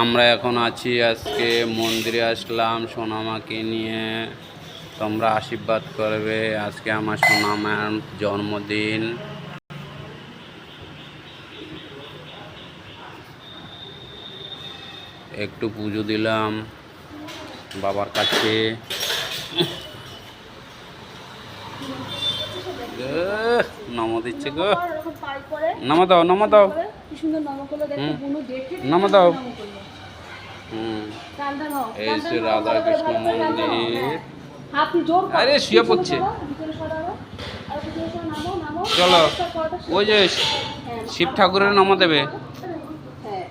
আমরা এখন আছি আজকে মন্দিরে আসলাম সোনামাকে নিয়ে। তোমরা আশীর্বাদ করবে আজকে আমার সোনামার জন্মদিন। একটু পুজো দিলাম বাবার কাছে। নম দিচ্ছে গো। নম দাও নম দাও। কি সুন্দর নম করল দেখো হুম। বুনু দেখে নম দাও। হুম এই হও, রাধা কৃষ্ণ। মন্দির। আরে শুয়ে পড়ছে। চলো। ওই যে হ্যাঁ, শিব ঠাকুরের নম দেবে হ্যাঁ।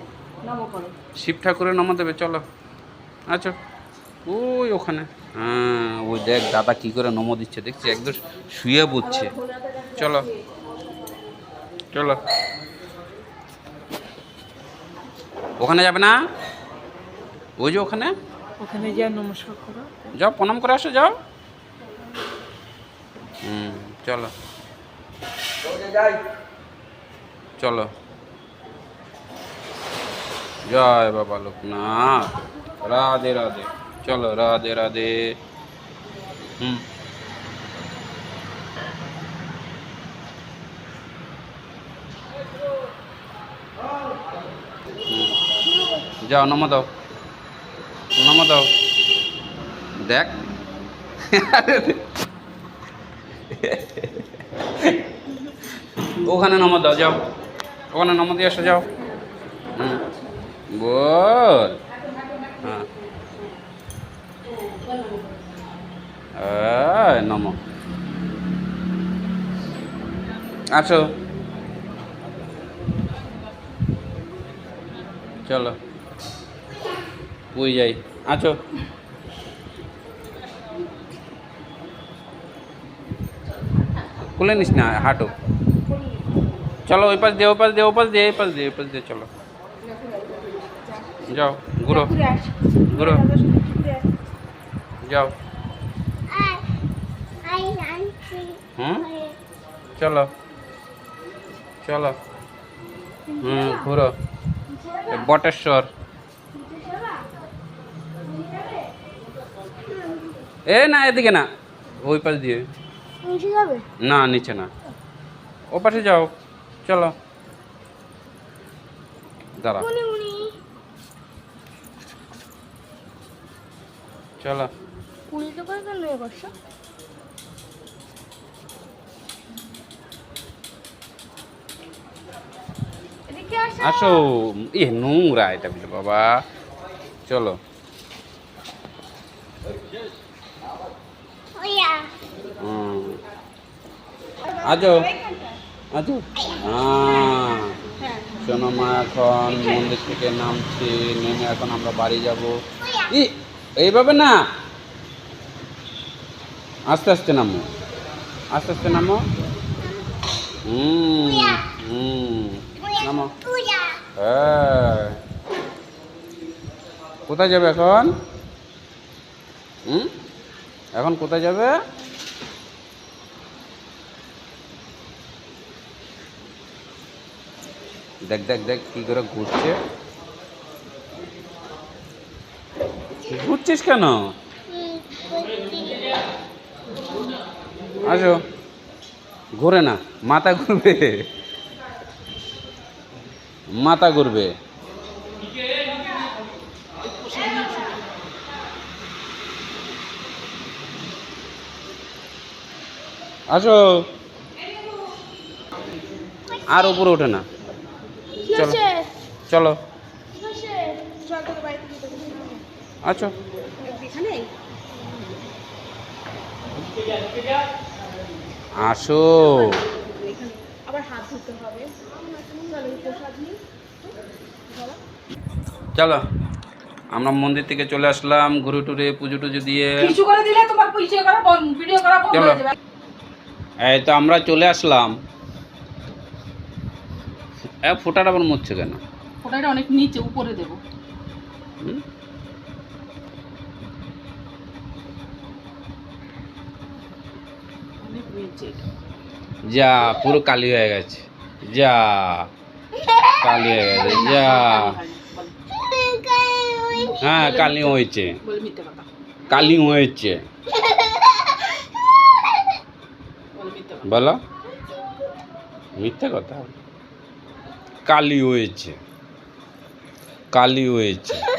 শিব ঠাকুরের নম দেবে চলো আচ্ছা ওই ওখানে হ্যাঁ ওই দেখ দাদা কি করে নম দিচ্ছে দেখছি একদম শুয়ে বুঝছে। চলো চলো ওখানে যাবে না? ওই যে ওখানে? ওখানে যা নমস্কার করো। যাও প্রণাম করে আসো যাও। হুম চলো। চলো। জয় বাবা লোকনাথ। রাধে রাধে। চলো রাধে রাধে। হুম। যাও নম দাও। নম দাও। দেখ। ওখানে নম দাও যাও। ওখানে নম দিয়ে আসো যাও। হ্যাঁ। এই, নম। আসো। চলো। ওই যাই। আছো? খুলে নিস না, হাঁটো। চলো ওই পাশ দিয়ে ওই পাশ দিয়ে ওই পাশ দিয়ে, এই পাশ দিয়ে, এই পাশ দিয়ে চলো। যাও। ঘুরো। ঘুরে। যাও। হুম? চলো। চলো। হুম, ঘুরো। বটেশ্বর। এ না এদিকে না। ওই পাশ দিয়ে। না নিচে না। ও পাশে যাও। চলো। দাঁড়া। চলো। আসো। আসো। এ নোংরা এটা বলে বাবা। চলো হুম আজো। আজো? শোনো মা, এখন মন্দির থেকে নামছি, নেমে এখন আমরা বাড়ি যাব। ই, এইভাবে না। আস্তে আস্তে নামো। আস্তে আস্তে নামো। হুম হুম। নামো। হ্যাঁ। কোথায় যাবে এখন? হুম? এখন কোথায় যাবে? দেখ দেখ দেখ কি করে ঘুরছে। ঘুরছিস কেন? আসো। ঘুরে না, মাথা ঘুরবে। মাথা ঘুরবে। আসো। আর উপরে ওঠে না। চলো। চলো। আচ্ছা। আসো। চলো আমরা মন্দির থেকে চলে আসলাম ঘুরে টুরে পুজো টুজো দিয়ে। কিছু করে দিলে তোমার করা বন্ধ ভিডিও করা বন্ধ চলো। হয়ে যাবে। এই তো আমরা চলে আসলাম। এ ফোটাটা আবার মরছে কেন? ফোটাটা অনেক নিচে উপরে দেবো। যা পুরো কালি হয়ে গেছে। যা কালি হয়ে গেছে যা। হ্যাঁ কালি হয়েছে। কালি হয়েছে। বলো। মিথ্যে কথা? কালি হয়েছে। কালি হয়েছে।